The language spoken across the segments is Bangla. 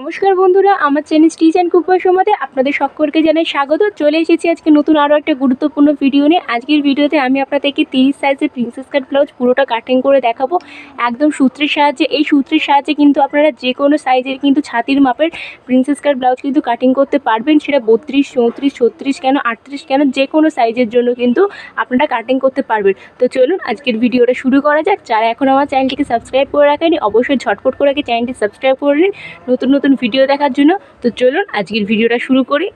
নমস্কার বন্ধুরা, আমার চ্যানেল স্টিচ অ্যান্ড কুকার সমাতে আপনাদের সকলকে জানাই স্বাগত। চলে এসেছি আজকে নতুন আরও একটা গুরুত্বপূর্ণ ভিডিও নিয়ে। আজকের ভিডিওতে আমি আপনাদেরকে তিরিশ সাইজের প্রিন্সেস কাট ব্লাউজ পুরোটা কাটিং করে দেখাবো। একদম সূত্রের সাহায্যে, এই সূত্রের সাহায্যে কিন্তু আপনারা যে কোনো সাইজের কিন্তু ছাতির মাপের প্রিন্সেস কাট ব্লাউজ কিন্তু কাটিং করতে পারবেন। সেটা বত্রিশ, চৌত্রিশ, ছত্রিশ কেন, আটত্রিশ কেন যে কোনো সাইজের জন্য কিন্তু আপনারা কাটিং করতে পারবেন। তো চলুন আজকের ভিডিওটা শুরু করা যাক। যারা এখন আমার চ্যানেলটিকে সাবস্ক্রাইব করে রাখেনি অবশ্যই ঝটপট করে আগে চ্যানেলটি সাবস্ক্রাইব করে নিন। নতুন নতুন ভিডিও দেখার জন্য। তো চলুন আজকের ভিডিওটা শুরু করি।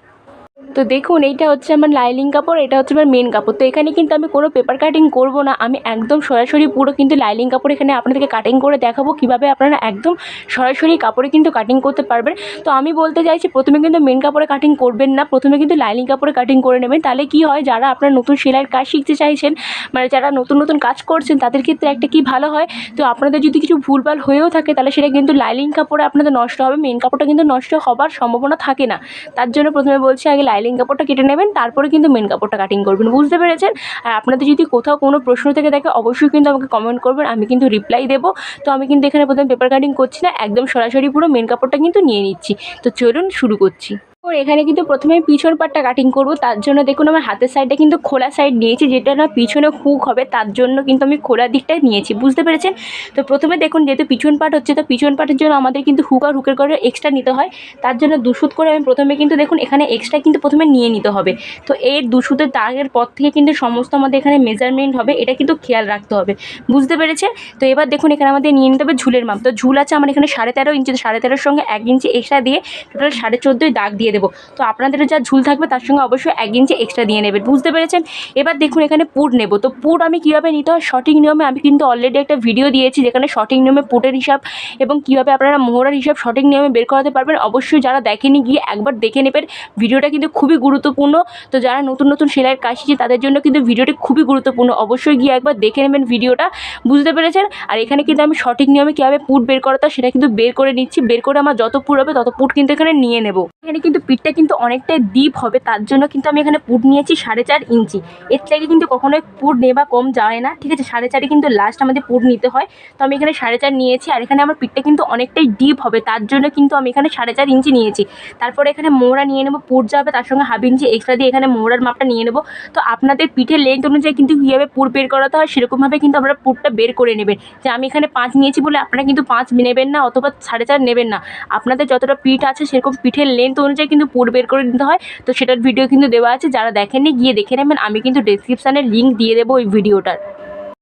তো দেখুন, এইটা হচ্ছে আমার লাইলিং কাপড়, এটা হচ্ছে আমার মেন কাপড়। তো এখানে কিন্তু আমি কোনো পেপার কাটিং করব না। আমি একদম সরাসরি পুরো কিন্তু লাইলিং কাপড় এখানে আপনাদেরকে কাটিং করে দেখাবো কীভাবে আপনারা একদম সরাসরি কাপড়ে কিন্তু কাটিং করতে পারবেন। তো আমি বলতে চাইছি, প্রথমে কিন্তু মেন কাপড়ে কাটিং করবেন না। প্রথমে কিন্তু লাইলিং কাপড়ে কাটিং করে নেবেন। তাহলে কি হয়, যারা আপনারা নতুন সেলাইয়ের কাজ শিখতে চাইছেন মানে যারা নতুন নতুন কাজ করছেন, তাদের ক্ষেত্রে একটা কি ভালো হয়, তো আপনাদের যদি কিছু ভুলভাল হয়েও থাকে, তাহলে সেটা কিন্তু লাইলিং কাপড়ে আপনাদের নষ্ট হবে। মেন কাপড়টা কিন্তু নষ্ট হবার সম্ভাবনা থাকে না। তার জন্য প্রথমে বলছি, আগে লাইলিং কাপড়টা কেটে নেবেন, তারপরে কিন্তু মেন কাপড়টা কাটিং করবেন। বুঝতে পেরেছেন? আর আপনাদের যদি কোথাও কোনো প্রশ্ন থেকে থাকে, অবশ্যই কিন্তু আমাকে কমেন্ট করবেন, আমি কিন্তু রিপ্লাই দেবো। তো আমি কিন্তু এখানে প্রথমে পেপার কাটিং করছি না, একদম সরাসরি পুরো মেন কাপড়টা কিন্তু নিয়ে নিচ্ছি। তো চলুন শুরু করছি। তো এখানে কিন্তু প্রথমে পিছন পাটটা কাটিং করব। তার জন্য দেখুন আমার হাতের সাইডটা কিন্তু খোলা সাইড নিয়েছি, যেটা না পিছনে হুক হবে, তার জন্য কিন্তু আমি খোলা দিকটাই নিয়েছি। বুঝতে পেরেছেন? তো প্রথমে দেখুন যেহেতু পিছন পাট হচ্ছে, তো পিছন পাটের জন্য আমাদের কিন্তু হুক আর হুকের করে এক্সট্রা নিতে হয়। তার জন্য দুশুত করে আমি প্রথমে কিন্তু দেখুন এখানে এক্সট্রা কিন্তু প্রথমে নিয়ে নিতে হবে। তো এই দুশুতের দাগের পর থেকে কিন্তু সমস্ত আমাদের এখানে মেজারমেন্ট হবে, এটা কিন্তু খেয়াল রাখতে হবে। বুঝতে পেরেছেন? তো এবার দেখুন এখানে আমাদের নিয়ে নিতে হবে ঝুলের মাপ। তো ঝুল আছে আমার এখানে সাড়ে তেরো ইঞ্চি সাড়ে তেরোর সঙ্গে এক ইঞ্চি এক্সট্রা দিয়ে টোটাল সাড়ে চোদ্দোই দাগ দিয়ে দেবো। তো আপনাদের যা ঝুল থাকবে তার সঙ্গে অবশ্যই এক ইঞ্চি এক্সট্রা দিয়ে নেবেন। বুঝতে পেরেছেন? এবার দেখুন এখানে পুট নেব। তো পুট আমি কীভাবে নিতে হয়? সঠিক নিয়মে আমি কিন্তু অলরেডি একটা ভিডিও দিয়েছি যেখানে সঠিক নিয়মে পুটের হিসাব এবং কীভাবে আপনারা মোহরার হিসাব সঠিক নিয়মে বের করাতে পারবেন। অবশ্যই যারা দেখেনি গিয়ে একবার দেখে নেবেন। ভিডিওটা কিন্তু খুবই গুরুত্বপূর্ণ। তো যারা নতুন নতুন সেলাইয়ের কাজ শিখছে, তাদের জন্য কিন্তু ভিডিওটি খুবই গুরুত্বপূর্ণ। অবশ্যই গিয়ে একবার দেখে নেবেন ভিডিওটা। বুঝতে পেরেছেন? আর এখানে কিন্তু আমি সঠিক নিয়মে কীভাবে পুট বের করাতে সেটা কিন্তু বের করে নিচ্ছি। বের করে আমার যত পুট হবে তত পুট কিন্তু এখানে নিয়ে নেব। এখানে কিন্তু পিঠটা কিন্তু অনেকটাই ডিপ হবে, তার জন্য কিন্তু আমি এখানে পুট নিয়েছি সাড়ে চার ইঞ্চি। এর থেকে কিন্তু কখনোই পুট নেবা কম যায় না, ঠিক আছে? সাড়ে চারে কিন্তু লাস্ট আমাদের পুট নিতে হয়। তো আমি এখানে সাড়ে চার নিয়েছি আর এখানে আমার পিঠটা কিন্তু অনেকটাই ডিপ হবে, তার জন্য কিন্তু আমি এখানে সাড়ে চার ইঞ্চি নিয়েছি। তারপরে এখানে মোড়া নিয়ে নেব, পুট যাবে, তার সঙ্গে হাফ ইঞ্চি এক্সট্রা দিয়ে এখানে মোড়ার মাপটা নিয়ে নেব। তো আপনাদের পিঠের লেন্থ অনুযায়ী কিন্তু কীভাবে পুর বের করাতে হয়, সেরকমভাবে কিন্তু আপনারা পুরটা বের করে নেবেন। যে আমি এখানে পাঁচ নিয়েছি বলে আপনারা কিন্তু পাঁচ নেবেন না, অথবা সাড়ে চার নেবেন না। আপনাদের যতটা পিঠ আছে, সেরকম পিঠের লেন্থ অনুযায়ী কিন্তু পুর বের করে নিতে হয়। তো সেটার ভিডিও কিন্তু দেওয়া আছে, যারা দেখেননি গিয়ে দেখে নেবেন। আমি কিন্তু ডেসক্রিপশানে লিঙ্ক দিয়ে দেবো ওই ভিডিওটার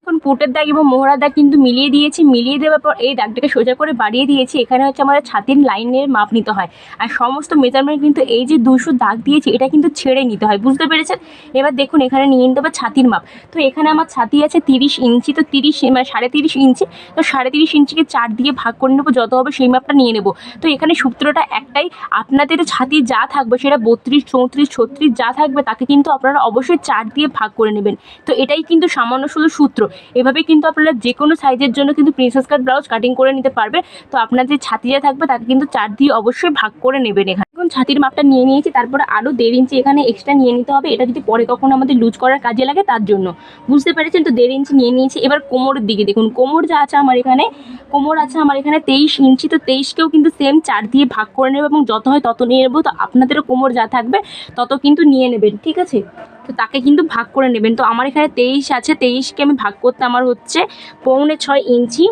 এখন পুটের দাগ এবং মোহরার দাগ কিন্তু মিলিয়ে দিয়েছি, মিলিয়ে দেওয়ার পর এই দাগটাকে সোজা করে বাড়িয়ে দিয়েছি। এখানে হচ্ছে আমাদের ছাতির লাইনের মাপ নিতে হয়। আর সমস্ত মেজারমেন্ট কিন্তু এই যে দুশো দাগ দিয়েছি, এটা কিন্তু ছেড়ে নিতে হয়। বুঝতে পেরেছেন? এবার দেখুন, এখানে নিয়ে নিতে হবে ছাতির মাপ। তো এখানে আমার ছাতি আছে তিরিশ ইঞ্চি, তো তিরিশ মানে সাড়ে তিরিশ ইঞ্চি, তো সাড়ে তিরিশ ইঞ্চিকে চার দিয়ে ভাগ করে নেব, যত হবে সেই মাপটা নিয়ে নেব। তো এখানে সূত্রটা একটাই, আপনাদের ছাতি যা থাকবে, সেটা বত্রিশ, চৌত্রিশ, ছত্রিশ যা থাকবে, তাকে কিন্তু আপনারা অবশ্যই চার দিয়ে ভাগ করে নেবেন। তো এটাই কিন্তু সামান্য শুধু সূত্র। এভাবে কিন্তু আপনারা যে কোনো সাইজের জন্য কিন্তু প্রিন্সেস কাট ব্লাউজ কাটিং করে নিতে পারবে। তো আপনার যে ছাতিটা থাকবে তাকে কিন্তু চার দিয়ে অবশ্যই ভাগ করে নেবেন এখানে। এখন ছাতির মাপটা নিয়ে নিয়েছি, তারপরে আরও দেড় ইঞ্চি এখানে এক্সট্রা নিয়ে নিতে হবে। এটা যদি পরে কখনো আমাদের লুজ করার কাজে লাগে, তার জন্য। বুঝতে পেরেছেন? তো দেড় ইঞ্চি নিয়ে নিয়েছি। এবার কোমরের দিকে দেখুন, কোমর যা আছে আমার এখানে, কোমর আছে আমার এখানে তেইশ ইঞ্চি তো তেইশকেও কিন্তু সেম চার দিয়ে ভাগ করে নেবে এবং যত হয় তত নিয়ে নেব। তো আপনাদেরও কোমর যা থাকবে, তত কিন্তু নিয়ে নেবেন, ঠিক আছে? তো তাকে কিন্তু ভাগ করে নেবেন। তো আমার এখানে তেইশ আছে, তেইশকে আমি ভাগ করতে আমার হচ্ছে পৌনে ছয় ইঞ্চি।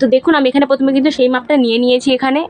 তো দেখুন, আমি এখানে প্রথমে কিন্তু সেই মাপটা নিয়ে নিয়েছি এখানে।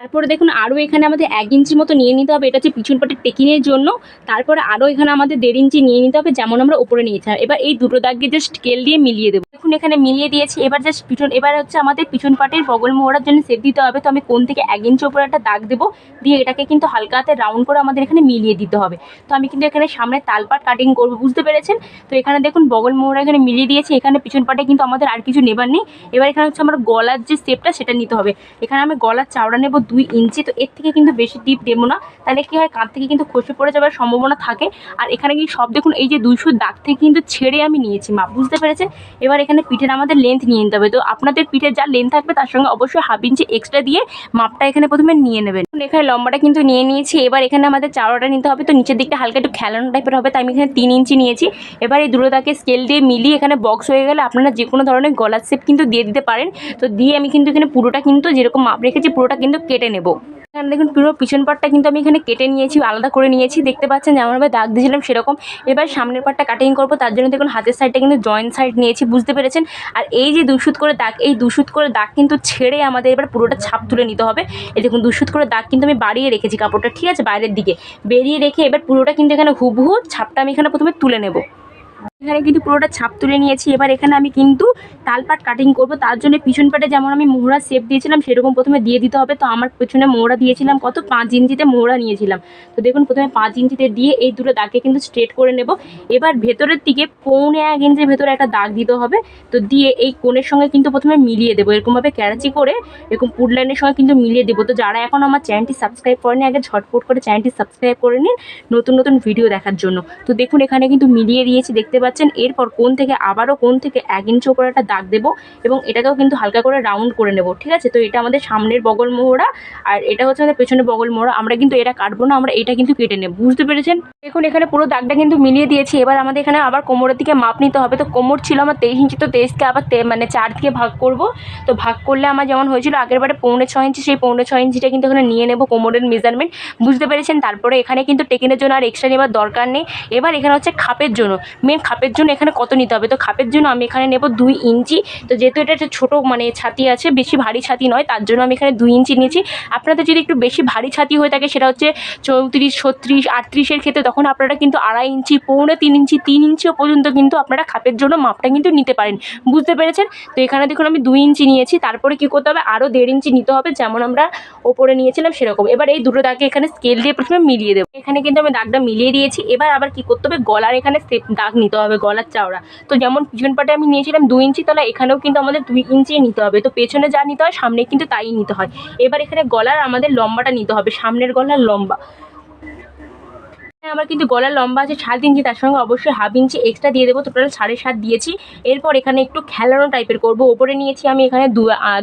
তারপরে দেখুন আরও এখানে আমাদের এক ইঞ্চি মতো নিয়ে নিতে হবে। এটা হচ্ছে পিছন পাটের টেকিংয়ের জন্য। তারপরে আরও এখানে আমাদের দেড় ইঞ্চি নিয়ে নিতে হবে, যেমন আমরা উপরে নিয়েছিলাম। এবার এই দুটো দাগকে জাস্ট স্কেল দিয়ে মিলিয়ে দেবো। দেখুন এখানে মিলিয়ে দিয়েছি। এবার জাস্ট পিছন এবার হচ্ছে আমাদের পিছন পাটের বগল মোড়ার জন্য সেট দিতে হবে। তো আমি কোন থেকে এক ইঞ্চি উপরে একটা দাগ দেবো, দিয়ে এটাকে কিন্তু হালকা হাতে রাউন্ড করে আমাদের এখানে মিলিয়ে দিতে হবে। তো আমি কিন্তু এখানে সামনে তালপাট কাটিং করব, বুঝতে পেরেছেন? তো এখানে দেখুন বগল মোড়া এখানে মিলিয়ে দিয়েছি। এখানে পিছন পাটে কিন্তু আমাদের আর কিছু নেবার নেই। এবার এখানে হচ্ছে আমার গলার যে শেপটা সেটা নিতে হবে। এখানে আমি গলার চাওড়া নেব দুই ইঞ্চি, তো এর থেকে কিন্তু বেশি ডিপ দেবো না। তাহলে কী হয়, কাঁধ থেকে কিন্তু খসে পড়ে যাওয়ার সম্ভাবনা থাকে। আর এখানে কি সব দেখুন, এই যে দুইশো দাগ থেকে কিন্তু ছেড়ে আমি নিয়েছি, মা। বুঝতে পেরেছেন? এবার এখানে পিঠের আমাদের লেন্থ নিয়ে নিতে হবে। তো আপনাদের পিঠের যা লেন্থ থাকবে, তার সঙ্গে অবশ্যই হাফ ইঞ্চি এক্সট্রা দিয়ে মাপটা এখানে প্রথমে নিয়ে নেবেন। এখানে লম্বাটা কিন্তু নিয়ে নিয়েছি। এবার এখানে আমাদের চাওড়াটা নিতে হবে। তো নিচের দিকটা হালকা একটু খেলানো টাইপের হবে। তাই আমি এখানে তিন ইঞ্চি নিয়েছি। এবার এই দূরতাকে স্কেল দিয়ে মিলিয়ে এখানে বক্স হয়ে গেলে আপনারা যে কোনো ধরনের গলার শেপ কিন্তু দিয়ে দিতে পারেন। তো দিয়ে আমি কিন্তু এখানে পুরোটা কিন্তু যেরকম মাপ রেখেছি, পুরোটা কিন্তু কেটে কেটে নেব। এখানে দেখুন, পুরো পিছন পাটটা কিন্তু আমি এখানে কেটে নিয়েছি, আলাদা করে নিয়েছি। দেখতে পাচ্ছেন যেমনভাবে দাগ দিয়েছিলাম সেরকম। এবার সামনের পাটটা কাটিং করব, তার জন্য দেখুন, হাতের সাইডটা কিন্তু জয়েন্ট সাইড নিয়েছি, বুঝতে পেরেছেন? আর এই যে দুশুত করে দাগ, এই দুশুত করে দাগ কিন্তু ছেড়ে আমাদের এবার পুরোটা ছাপ তুলে নিতে হবে। এই দেখুন, দুশুত করে দাগ কিন্তু আমি বাড়িয়ে রেখেছি কাপড়টা, ঠিক আছে? বাইরের দিকে। বেরিয়ে রেখে এবার পুরোটা কিন্তু এখানে হুবহু ছাপটা আমি এখানে প্রথমে তুলে নেব। এখানে কিন্তু পুরোটা ছাপ তুলে নিয়েছি। এবার এখানে আমি কিন্তু তালপাট কাটিং করব। তার জন্য পিছন পাটে যেমন আমি মোহরা শেপ দিয়েছিলাম, সেরকম প্রথমে দিয়ে দিতে হবে। তো আমার পেছনে মোহরা দিয়েছিলাম কত? পাঁচ ইঞ্চিতে মোহরা নিয়েছিলাম। তো দেখুন, প্রথমে পাঁচ ইঞ্চিতে দিয়ে এই দুটো দাগকে কিন্তু স্ট্রেট করে নেব। এবার ভেতরের দিকে পৌনে এক ইঞ্চির ভেতরে একটা দাগ দিতে হবে। তো দিয়ে এই কোণের সঙ্গে কিন্তু প্রথমে মিলিয়ে দেবো। এরকমভাবে ক্যারাচি করে এরকম পুড লাইনের সঙ্গে কিন্তু মিলিয়ে দেবো। তো যারা এখন আমার চ্যানেলটি সাবস্ক্রাইব করেনি, আগে ঝটপট করে চ্যানেলটি সাবস্ক্রাইব করে নিন নতুন নতুন ভিডিও দেখার জন্য। তো দেখুন, এখানে কিন্তু মিলিয়ে দিয়েছি। দেখতে পাচ্ছেন, এরপর কোন থেকে, আবারও কোন থেকে এক ইঞ্চি ওপরে একটা দাগ দেবো এবং এটাকেও কিন্তু হালকা করে রাউন্ড করে নেব, ঠিক আছে? তো এটা আমাদের সামনের বগল মোহরা, আর এটা হচ্ছে আমাদের পেছনের বগল মোহরা, আমরা কিন্তু এটা কাটবো না, আমরা এটা কিন্তু কেটে নেব, বুঝতে পেরেছেন? দেখুন, এখানে পুরো দাগটা কিন্তু মিলিয়ে দিয়েছি, এবার আমাদের এখানে আবার কোমরের দিকে মাপ নিতে হবে, তো কোমর ছিল আমার তেইশ ইঞ্চি তো তেইশকে আবার মানে চার থেকে ভাগ করব, তো ভাগ করলে আমার যেমন হয়েছিল, আগের বারে পৌনে ছয় ইঞ্চি সেই পৌনে ছয় ইঞ্চিটা কিন্তু এখানে নিয়ে নেব কোমরের মেজারমেন্ট বুঝতে পেরেছেন? তারপরে এখানে কিন্তু টেকিনের জন্য আর এক্সট্রা নেবার দরকার নেই, এবার এখানে হচ্ছে খাপের জন্য মেন খাপের জন্য এখানে কত নিতে হবে? তো খাপের জন্য আমি এখানে নেব দুই ইঞ্চি। তো যেহেতু এটা একটা ছোটো মানে ছাতি আছে, বেশি ভারী ছাতি নয়, তার জন্য আমি এখানে দুই ইঞ্চি নিয়েছি। আপনাদের যদি একটু বেশি ভারী ছাতি হয়ে থাকে, সেটা হচ্ছে চৌত্রিশ, ছত্রিশ, আটত্রিশের ক্ষেত্রে, তখন আপনারা কিন্তু আড়াই ইঞ্চি পৌনে তিন ইঞ্চি, তিন ইঞ্চিও পর্যন্ত কিন্তু আপনারা খাপের জন্য মাপটা কিন্তু নিতে পারেন। বুঝতে পেরেছেন? তো এখানে দেখুন আমি দুই ইঞ্চি নিয়েছি। তারপরে কী করতে হবে? আরও দেড় ইঞ্চি নিতে হবে, যেমন আমরা ওপরে নিয়েছিলাম সেরকম। এবার এই দুটো দাগে এখানে স্কেল দিয়ে প্রথমে মিলিয়ে দেবো। এখানে কিন্তু আমি দাগটা মিলিয়ে দিয়েছি। এবার আবার কি করতে হবে? গলার এখানে দাগ নিতে হবে। গলার চাওড়া। তো যেমন পিছন পাটে আমি নিয়েছিলাম দু ইঞ্চি তলা এখানেও কিন্তু আমাদের দুই ইঞ্চি নিতে হবে। তো পেছনে যা নিতে হয়, সামনে কিন্তু তাই নিতে হয়। এবার এখানে গলার আমাদের লম্বাটা নিতে হবে, সামনের গলার লম্বা। আমার কিন্তু গলার লম্বা আছে, সাত ইঞ্চি, তার সঙ্গে অবশ্যই হাফ ইঞ্চি এক্সট্রা দিয়ে দেবো টোটাল সাড়ে সাত দিয়েছি। এরপর এখানে একটু খেলানো টাইপের করব, ওপরে নিয়েছি আমি এখানে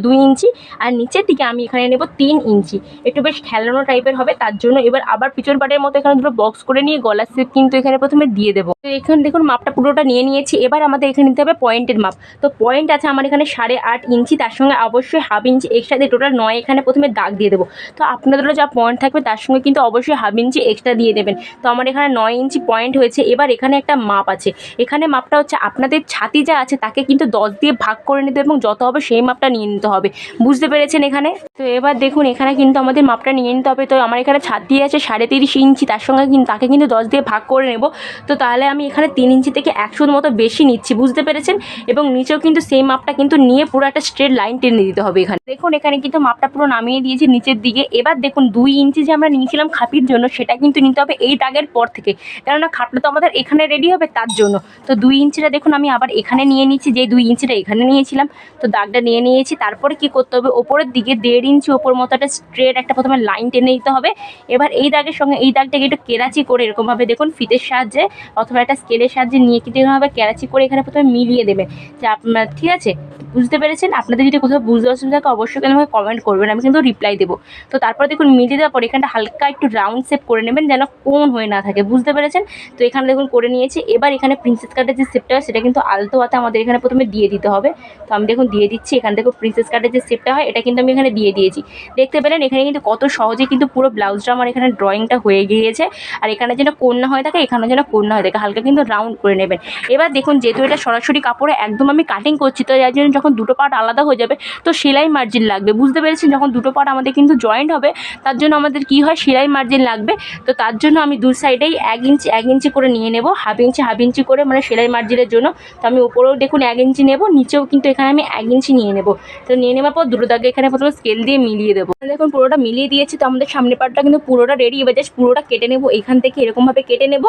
দুই ইঞ্চি, আর নিচের দিকে আমি এখানে নেব তিন ইঞ্চি। একটু বেশ খেলানো টাইপের হবে, তার জন্য এবার আবার পিছন পাটের মতো এখানে দুটো বক্স করে নিয়ে গলার শেপ কিন্তু এখানে প্রথমে দিয়ে দেবো। তো এখানে দেখুন, মাপটা পুরোটা নিয়ে নিয়েছি, এবার আমাদের এখানে নিতে হবে পয়েন্টের মাপ। তো পয়েন্ট আছে আমার এখানে সাড়ে আট ইঞ্চি, তার সঙ্গে অবশ্যই হাফ ইঞ্চি এক্সট্রা দিয়ে টোটাল নয় এখানে প্রথমে দাগ দিয়ে দেবো। তো আপনাদেরও যা পয়েন্ট থাকবে, তার সঙ্গে কিন্তু অবশ্যই হাফ ইঞ্চি এক্সট্রা দিয়ে দেবেন। তো আমার এখানে নয় ইঞ্চি পয়েন্ট হয়েছে। এবার এখানে একটা মাপ আছে। এখানে মাপটা হচ্ছে আপনাদের ছাতি যা আছে, তাকে কিন্তু দশ দিয়ে ভাগ করে নিতে এবং যত হবে সেই মাপটা নিয়ে নিতে হবে। বুঝতে পেরেছেন এখানে? তো এবার দেখুন, এখানে কিন্তু আমাদের মাপটা নিয়ে নিতে হবে। তো আমার এখানে ছাতি আছে সাড়ে তিরিশ ইঞ্চি, তার সঙ্গে কিন্তু তাকে কিন্তু দশ দিয়ে ভাগ করে নেব। তো তাহলে আমি এখানে তিন ইঞ্চি থেকে একশোর মতো বেশি নিচ্ছি, বুঝতে পেরেছেন? এবং নিচেও কিন্তু সেই মাপটা কিন্তু নিয়ে পুরো একটা স্ট্রেট লাইন টেনে দিতে হবে এখানে। দেখুন, এখানে কিন্তু মাপটা পুরো নামিয়ে দিয়েছি নিচের দিকে। এবার দেখুন, দুই ইঞ্চি যে আমরা নিয়েছিলাম খাপির জন্য, সেটা কিন্তু নিতে হবে। এই দাগের পর থেকে। কেননা খাপটা তো আমাদের এখানে রেডি হবে তার জন্য। তো দুই ইঞ্চিটা দেখুন, আমি আবার এখানে নিয়ে নিচ্ছি যে দুই ইঞ্চিটা এখানে নিয়েছিলাম। তো দাগটা নিয়ে নিয়েছি, তারপরে কি করতে হবে? ওপরের দিকে দেড় ইঞ্চি ওপর মতো একটা স্ট্রেট একটা প্রথমে লাইন টেনে দিতে হবে। এবার এই দাগের সঙ্গে এই দাগটাকে একটু কেরাচি করে এরকমভাবে দেখুন, ফিতের সাহায্যে অথবা একটা স্কেলের সাহায্যে নিয়ে কিন্তু এরকমভাবে কেরাচি করে এখানে প্রথমে মিলিয়ে দেবে। যে আপনার ঠিক আছে? বুঝতে পেরেছেন? আপনাদের যদি কোথাও বুঝতে অসুবিধা থাকে, অবশ্যই কিন্তু আমাকে কমেন্ট করবেন, আমি কিন্তু রিপ্লাই দেবো। তো তারপরে দেখুন, মিলিয়ে দেওয়ার পর এখানটা হালকা একটু রাউন্ড শেপ করে নেবেন, যেন কোন হয়ে না থাকে, বুঝতে পেরেছেন? তো এখানে দেখুন, করে নিয়েছি। এবার এখানে প্রিন্সেস কাটের যে শেপটা হয়, সেটা কিন্তু আলতো হাতে আমাদের এখানে প্রথমে দিয়ে দিতে হবে। তো আমি দেখুন, দিয়ে দিচ্ছি। এখান থেকে প্রিন্সেস কাটের যে শেপটা হয়, এটা কিন্তু আমি এখানে দিয়ে দিয়েছি। দেখতে পেলেন, এখানে কিন্তু কত সহজে কিন্তু পুরো ব্লাউজটা আমার এখানে ড্রয়িংটা হয়ে গিয়েছে। আর এখানে যেন কন্যা হয়ে থাকে এখানে যেন কন্যা হয়ে থাকে। হালকা কিন্তু রাউন্ড করে নেবেন। এবার দেখুন, যেহেতু এটা সরাসরি কাপড়ে একদম আমি কাটিং করছি, তো যার জন্য যখন দুটো পার্ট আলাদা হয়ে যাবে, তো সেলাই মার্জিন লাগবে। বুঝতে পেরেছেন? যখন দুটো পার্ট আমাদের কিন্তু জয়েন্ট হবে, তার জন্য আমাদের কি হয়? সেলাই মার্জিন লাগবে। তো তার জন্য আমি দু সাইডেই এক ইঞ্চি এক ইঞ্চি করে নিয়ে নেব। হাফ ইঞ্চি হাফ ইঞ্চি করে মানে সেলাই মার্জিনের জন্য। তো আমি উপরেও দেখুন এক ইঞ্চি নেব, নিচেও কিন্তু এখানে আমি এক ইঞ্চি নিয়ে নেব। তো নিয়ে নেওয়ার পর দুটো দাগে এখানে প্রথমে স্কেল দিয়ে মিলিয়ে দেবো। দেখুন পুরোটা মিলিয়ে দিয়েছি, তো আমাদের সামনে পার্টটা কিন্তু পুরোটা রেডি এবার জাস্ট পুরোটা কেটে নেব, এখান থেকে এরকমভাবে কেটে নেব।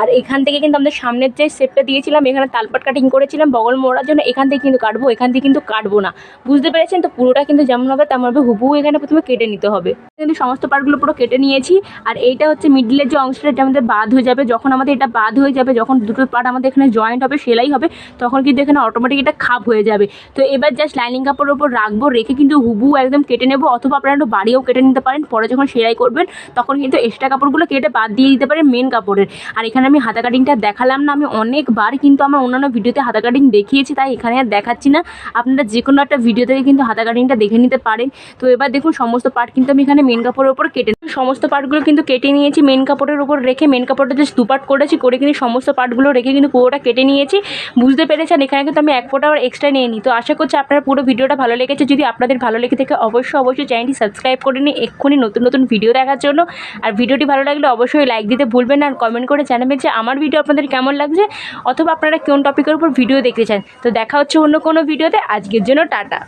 আর এখান থেকে কিন্তু আমাদের সামনের যে শেপটা দিয়েছিলাম, এখানে তালপাট কাটিং করেছিলাম, বগল মোড়ার জন্য এখান থেকে কিন্তু কাটবো, এখান থেকে কিন্তু কাটবো না। বুঝতে পেরেছেন? তো পুরোটা কিন্তু যেমন হবে তেমন হবে এখানে প্রথমে কেটে নিতে হবে। কিন্তু সমস্ত পার্টগুলো পুরো কেটে নিয়েছি। আর এইটা হচ্ছে মিডলের যে অংশটা এটা আমাদের বাদ হয়ে যাবে। যখন আমাদের এটা বাদ হয়ে যাবে, যখন দুটো পার্ট আমাদের এখানে জয়েন্ট হবে, সেলাই হবে, তখন কিন্তু এখানে অটোমেটিক এটা খাপ হয়ে যাবে। তো এবার জাস্ট লাইনিং কাপড়ের উপর রাখব, রেখে কিন্তু হুবু একদম কেটে নেব, অথবা আপনারা একটু বাড়িও কেটে নিতে পারেন। পরে যখন সেলাই করবেন, তখন কিন্তু এক্সট্রা কাপড়গুলো কেটে বাদ দিয়ে দিতে পারেন মেন কাপড়ের। আর এখানে আমি হাতা কাটিংটা দেখালাম না, আমি অনেকবার কিন্তু আমার অন্যান্য ভিডিওতে হাতা কাটিং দেখিয়েছি, তাই এখানে আর দেখাচ্ছি না। আপনারা যে কোনো একটা ভিডিও থেকে কিন্তু হাতা কাটিংটা দেখে নিতে পারেন। তো এবার দেখুন, সমস্ত পার্ট কিন্তু আমি এখানে মেন কাপড়ের উপর কেটে সমস্ত পার্টগুলো কিন্তু কেটে নিয়েছি। মেন কাপড়ের উপর রেখে মেন কাপড়টা জাস্ট দুপার্ট করেছি, করে কিন্তু সমস্ত পার্টগুলো রেখে কিন্তু পুরোটা কেটে নিয়েছি। বুঝতে পেরেছেন, এখানে কিন্তু আমি এক ফোটা আবার এক্সট্রা নিয়ে নিই তো আশা করছি আপনার পুরো ভিডিওটা ভালো লেগেছে। যদি আপনাদের ভালো লেগে থাকে, অবশ্যই অবশ্যই চ্যানেলটি সাবস্ক্রাইব করে নিন। এক্ষুনি নতুন নতুন ভিডিও দেখার জন্য। আর ভিডিওটি ভালো লাগলে অবশ্যই লাইক দিতে ভুলবেন না। আর কমেন্ট করে জানাবেন যে আমার ভিডিও আপনাদের কেমন লাগছে, অথবা আপনারা কোন টপিকের উপর ভিডিও দেখতে চান। তো দেখা হচ্ছে অন্য কোনো ভিডিওতে। আজকের জন্য টাটা।